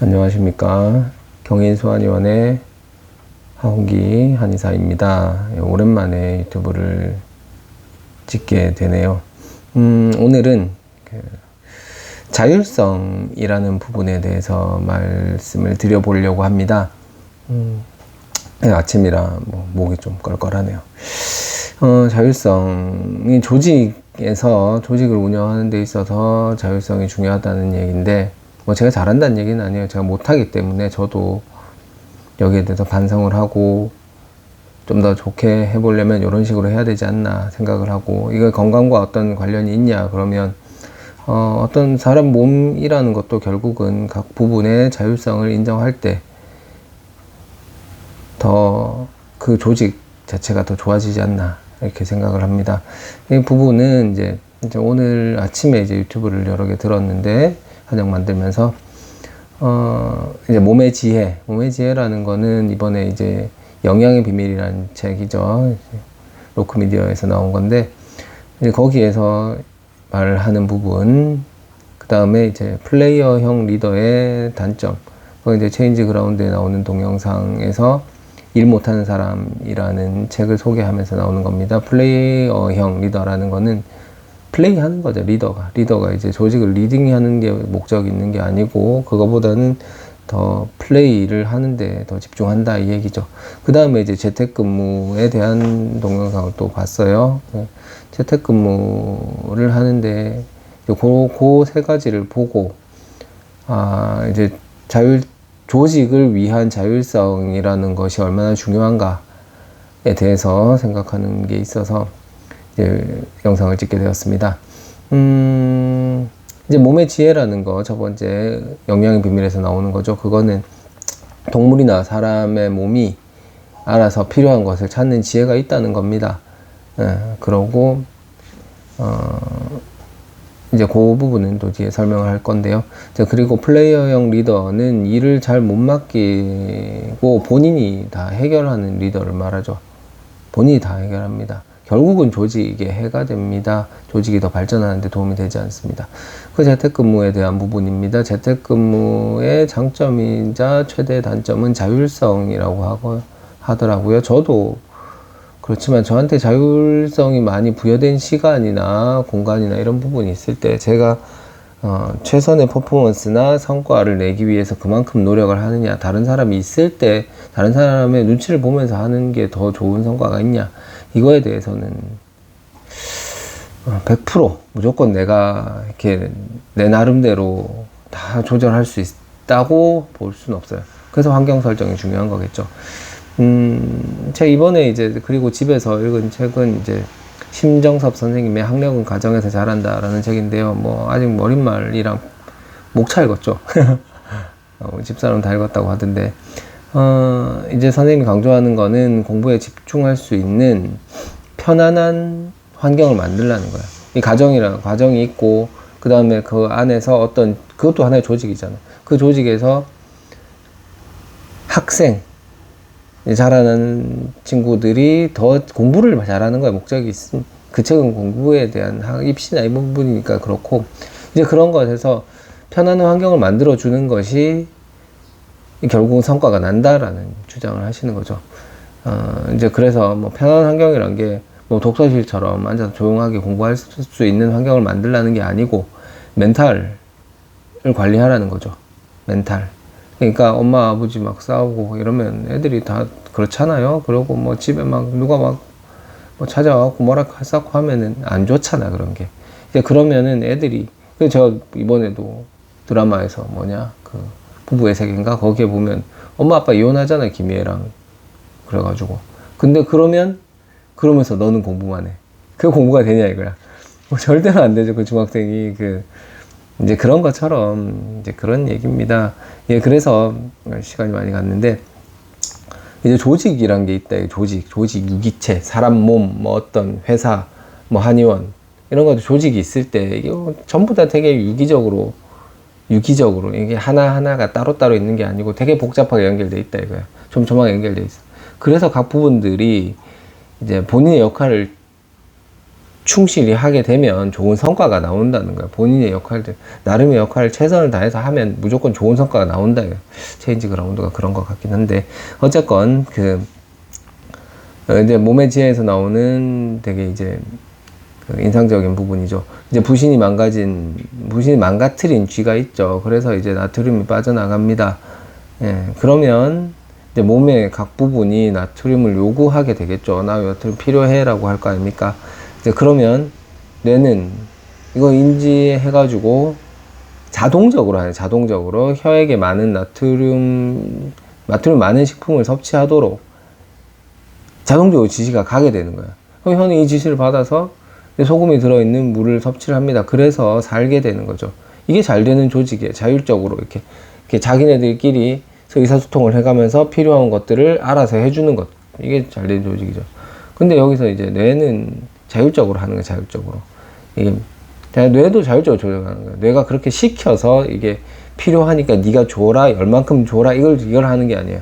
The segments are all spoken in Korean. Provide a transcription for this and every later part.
안녕하십니까. 경인수한의원의 하홍기 한의사입니다. 예, 오랜만에 유튜브를 찍게 되네요. 음, 오늘은 그 자율성이라는 부분에 대해서 말씀을 드려보려고 합니다. 음, 네, 아침이라 뭐 목이 좀 껄껄하네요. 어, 자율성이 조직에서 조직을 운영하는 데 있어서 자율성이 중요하다는 얘기인데 뭐 제가 잘한다는 얘기는 아니에요. 제가 못하기 때문에 저도 여기에 대해서 반성을 하고 좀 더 좋게 해보려면 이런 식으로 해야 되지 않나 생각을 하고 이거 건강과 어떤 관련이 있냐 그러면 어, 어떤 사람 몸이라는 것도 결국은 각 부분의 자율성을 인정할 때 더 그 조직 자체가 더 좋아지지 않나 이렇게 생각을 합니다. 이 부분은 이제, 이제 오늘 아침에 이제 유튜브를 여러 개 들었는데 한약 만들면서 어 이제 몸의 지혜, 몸의 지혜라는 거는 이번에 이제 영양의 비밀이라는 책이죠. 로크미디어에서 나온 건데 이제 거기에서 말하는 부분, 그 다음에 이제 플레이어형 리더의 단점, 그 이제 체인지 그라운드에 나오는 동영상에서 일 못하는 사람이라는 책을 소개하면서 나오는 겁니다. 플레이어형 리더라는 거는 플레이 하는 거죠, 리더가. 리더가 이제 조직을 리딩하는 게 목적이 있는 게 아니고, 그거보다는 더 플레이를 하는데 더 집중한다, 이 얘기죠. 그 다음에 이제 재택근무에 대한 동영상을 또 봤어요. 네. 재택근무를 하는데, 그, 그세 가지를 보고, 아, 이제 자율, 조직을 위한 자율성이라는 것이 얼마나 중요한가에 대해서 생각하는 게 있어서, 영상을 찍게 되었습니다. 음, 이제 몸의 지혜라는 거, 첫 번째 영양의 비밀에서 나오는 거죠. 그거는 동물이나 사람의 몸이 알아서 필요한 것을 찾는 지혜가 있다는 겁니다. 예, 그러고, 어, 이제 그 부분은 또 뒤에 설명을 할 건데요. 이제 그리고 플레이어형 리더는 일을 잘 못 맡기고 본인이 다 해결하는 리더를 말하죠. 본인이 다 해결합니다. 결국은 조직에 해가 됩니다. 조직이 더 발전하는 데 도움이 되지 않습니다. 그 재택근무에 대한 부분입니다. 재택근무의 장점이자 최대 단점은 자율성이라고 하고 하더라고요. 저도 그렇지만 저한테 자율성이 많이 부여된 시간이나 공간이나 이런 부분이 있을 때 제가 어, 최선의 퍼포먼스나 성과를 내기 위해서 그만큼 노력을 하느냐, 다른 사람이 있을 때 다른 사람의 눈치를 보면서 하는 게 더 좋은 성과가 있냐, 이거에 대해서는 100% 무조건 내가 이렇게 내 나름대로 다 조절할 수 있다고 볼 수는 없어요. 그래서 환경 설정이 중요한 거겠죠. 음, 제가 이번에 이제 그리고 집에서 읽은 책은 이제 심정섭 선생님의 학력은 가정에서 잘한다라는 책인데요. 뭐 아직 어린 말이랑 목차 읽었죠. 어, 집사람 다 읽었다고 하던데 어, 이제 선생님이 강조하는 거는 공부에 집중할 수 있는 편안한 환경을 만들라는 거야. 이 가정이라는 과정이 있고, 그 다음에 그 안에서 어떤, 그것도 하나의 조직이잖아. 그 조직에서 학생, 잘하는 친구들이 더 공부를 잘하는 거야. 목적이 있음. 그 책은 공부에 대한 입시나 이 부분이니까 그렇고, 이제 그런 것에서 편안한 환경을 만들어 주는 것이 결국은 성과가 난다라는 주장을 하시는 거죠. 어, 이제 그래서 뭐 편안한 환경이란 게 뭐 독서실처럼 앉아서 조용하게 공부할 수 있는 환경을 만들라는 게 아니고 멘탈을 관리하라는 거죠. 멘탈. 그러니까 엄마 아버지 막 싸우고 이러면 애들이 다 그렇잖아요. 그러고 뭐 집에 막 누가 막 뭐 찾아와갖고 뭐라 싸고 하면은 안 좋잖아 그런 게. 이제 그러면은 애들이 그 저 이번에도 드라마에서 뭐냐 그 부부의 세계인가 거기에 보면 엄마 아빠 이혼하잖아 김희애랑 그래가지고 근데 그러면 그러면서 너는 공부만 해. 그 공부가 되냐 이거야. 뭐 절대로 안 되죠. 그 중학생이 그 이제 그런 것처럼 이제 그런 얘기입니다. 예, 그래서 시간이 많이 갔는데 이제 조직이란 게 있다. 조직, 조직 유기체, 사람 몸, 뭐 어떤 회사, 뭐 한의원 이런 것도 조직이 있을 때 이게 전부 다 되게 유기적으로 유기적으로 이게 하나 하나가 따로 따로 있는 게 아니고 되게 복잡하게 연결돼 있다 이거야. 촘촘하게 연결돼 있어. 그래서 각 부분들이 이제 본인의 역할을 충실히 하게 되면 좋은 성과가 나온다는 거야. 본인의 역할들, 나름의 역할을 최선을 다해서 하면 무조건 좋은 성과가 나온다. 체인지 그라운드가 그런 것 같긴 한데, 어쨌건, 그, 어, 이제 몸의 지혜에서 나오는 되게 이제 그 인상적인 부분이죠. 이제 부신이 망가진, 부신이 망가뜨린 쥐가 있죠. 그래서 이제 나트륨이 빠져나갑니다. 예, 그러면 이제 몸의 각 부분이 나트륨을 요구하게 되겠죠. 나 나트륨 필요해 라고 할 거 아닙니까? 그러면 뇌는 이거 인지해가지고 자동적으로 하요 자동적으로 혀에게 많은 나트륨, 나트륨 많은 식품을 섭취하도록 자동적으로 지시가 가게 되는 거예요. 그럼 혀는 이 지시를 받아서 소금이 들어있는 물을 섭취를 합니다. 그래서 살게 되는 거죠. 이게 잘 되는 조직이에요. 자율적으로 이렇게, 이렇게 자기네들끼리 의사소통을 해가면서 필요한 것들을 알아서 해주는 것. 이게 잘 되는 조직이죠. 근데 여기서 이제 뇌는 자율적으로 하는 거예요. 자율적으로. 이게 뇌도 자율적으로 조절하는 거예요. 뇌가 그렇게 시켜서 이게 필요하니까 네가 줘라, 얼만큼 줘라 이걸 이걸 하는 게 아니에요.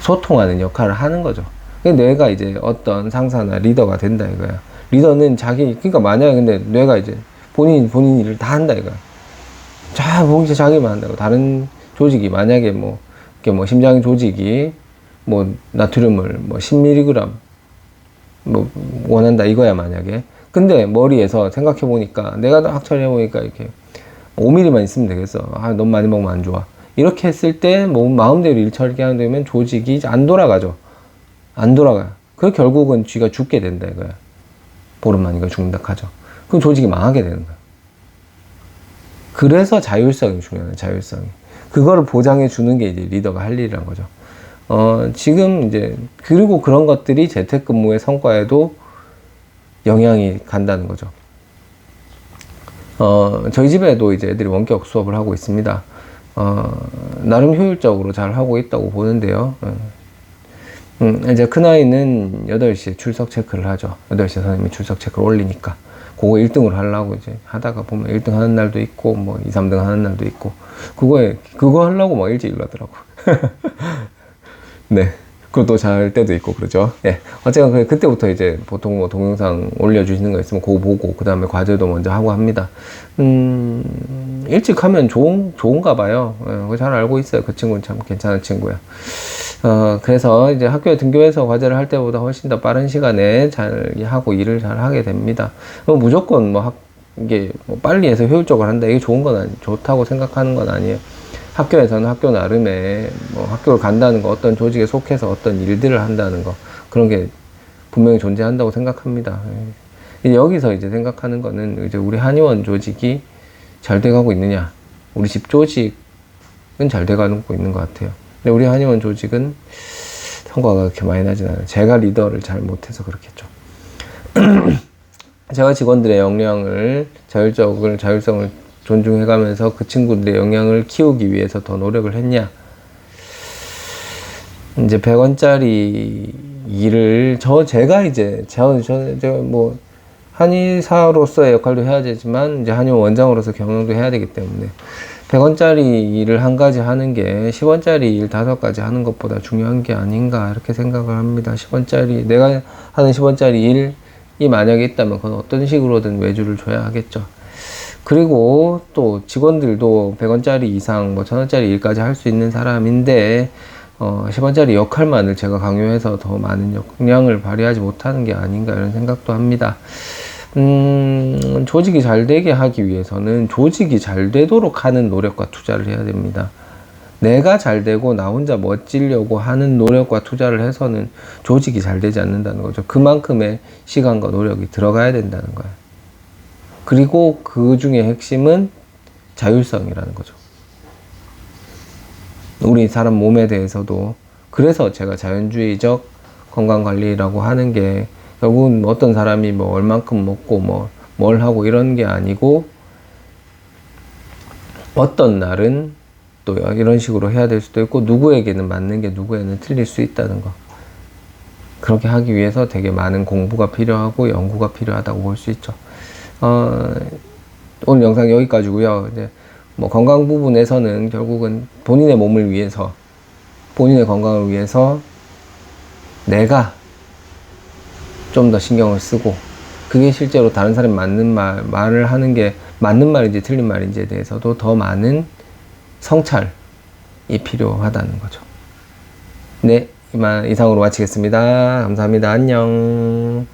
소통하는 역할을 하는 거죠. 뇌가 이제 어떤 상사나 리더가 된다 이거야. 리더는 자기 그러니까 만약에 근데 뇌가 이제 본인 본인 일을 다 한다 이거야. 자, 봉지 자기만 한다고 다른 조직이 만약에 뭐 이렇게 뭐 심장 조직이 뭐 나트륨을 뭐 10mg 뭐 원한다 이거야 만약에. 근데 머리에서 생각해 보니까 내가 학철해 보니까 이렇게 5mm만 있으면 되겠어. 아, 너무 많이 먹으면 안 좋아. 이렇게 했을 때 뭐 마음대로 일 처리하게 되면 조직이 안 돌아가죠. 안 돌아가요. 그 결국은 쥐가 죽게 된다 이거야. 보름만이가 죽는다 하죠. 그럼 조직이 망하게 되는 거야. 그래서 자율성이 중요해요. 자율성이. 그거를 보장해 주는 게 이제 리더가 할 일이란 거죠. 어, 지금 이제 그리고 그런 것들이 재택근무의 성과에도 영향이 간다는 거죠. 어, 저희 집에도 이제 애들이 원격 수업을 하고 있습니다. 어, 나름 효율적으로 잘 하고 있다고 보는데요. 어. 음, 이제 큰아이는 8시에 출석 체크를 하죠. 8시에 선생님이 출석 체크를 올리니까. 그거 1등을 하려고 이제 하다가 보면 1등 하는 날도 있고, 뭐 2, 3등 하는 날도 있고, 그거에, 그거 하려고 막 일찍 일어나더라고. 네. 그것도 잘 때도 있고 그러죠. 예. 어쨌든 그, 그때부터 이제 보통 뭐 동영상 올려주시는 거 있으면 그거 보고 그 다음에 과제도 먼저 하고 합니다. 음, 일찍 하면 좋은, 좋은가 봐요. 예, 잘 알고 있어요. 그 친구는 참 괜찮은 친구야. 어, 그래서 이제 학교에 등교해서 과제를 할 때보다 훨씬 더 빠른 시간에 잘 하고 일을 잘 하게 됩니다. 뭐 무조건 뭐 학, 이게 뭐 빨리 해서 효율적으로 한다. 이게 좋은 건 아니, 좋다고 생각하는 건 아니에요. 학교에서는 학교 나름의 뭐 학교를 간다는 거, 어떤 조직에 속해서 어떤 일들을 한다는 거, 그런 게 분명히 존재한다고 생각합니다. 예. 여기서 이제 생각하는 거는 이제 우리 한의원 조직이 잘 돼가고 있느냐, 우리 집 조직은 잘 돼가고 있는 것 같아요. 근데 우리 한의원 조직은 성과가 그렇게 많이 나진 않아요. 제가 리더를 잘 못해서 그렇겠죠. 제가 직원들의 역량을 자율적을 자율성을 존중해가면서 그 친구들의 영향을 키우기 위해서 더 노력을 했냐? 이제 100원짜리 일을 저 제가 이제 저, 저, 저뭐 한의사로서의 역할도 해야 되지만 이제 한의원 원장으로서 경영도 해야 되기 때문에 100원짜리 일을 한 가지 하는 게 10원짜리 일 다섯 가지 하는 것보다 중요한 게 아닌가 이렇게 생각을 합니다. 10원짜리 내가 하는 10원짜리 일이 만약에 있다면 그건 어떤 식으로든 외주를 줘야 하겠죠. 그리고 또 직원들도 100원짜리 이상 뭐 1000원짜리 일까지 할 수 있는 사람인데 어, 10원짜리 역할만을 제가 강요해서 더 많은 역량을 발휘하지 못하는 게 아닌가 이런 생각도 합니다. 음, 조직이 잘 되게 하기 위해서는 조직이 잘 되도록 하는 노력과 투자를 해야 됩니다. 내가 잘 되고 나 혼자 멋지려고 하는 노력과 투자를 해서는 조직이 잘 되지 않는다는 거죠. 그만큼의 시간과 노력이 들어가야 된다는 거예요. 그리고 그 중에 핵심은 자율성이라는 거죠. 우리 사람 몸에 대해서도 그래서 제가 자연주의적 건강관리라고 하는 게 결국은 어떤 사람이 뭐 얼만큼 먹고 뭐 뭘 하고 이런 게 아니고 어떤 날은 또 이런 식으로 해야 될 수도 있고 누구에게는 맞는 게 누구에는 틀릴 수 있다는 거. 그렇게 하기 위해서 되게 많은 공부가 필요하고 연구가 필요하다고 볼 수 있죠. 어, 오늘 영상 여기까지고요. 이제 뭐 건강 부분에서는 결국은 본인의 몸을 위해서 본인의 건강을 위해서 내가 좀 더 신경을 쓰고 그게 실제로 다른 사람이 맞는 말, 말을 하는 게 맞는 말인지 틀린 말인지에 대해서도 더 많은 성찰이 필요하다는 거죠. 네, 이만 이상으로 마치겠습니다. 감사합니다. 안녕.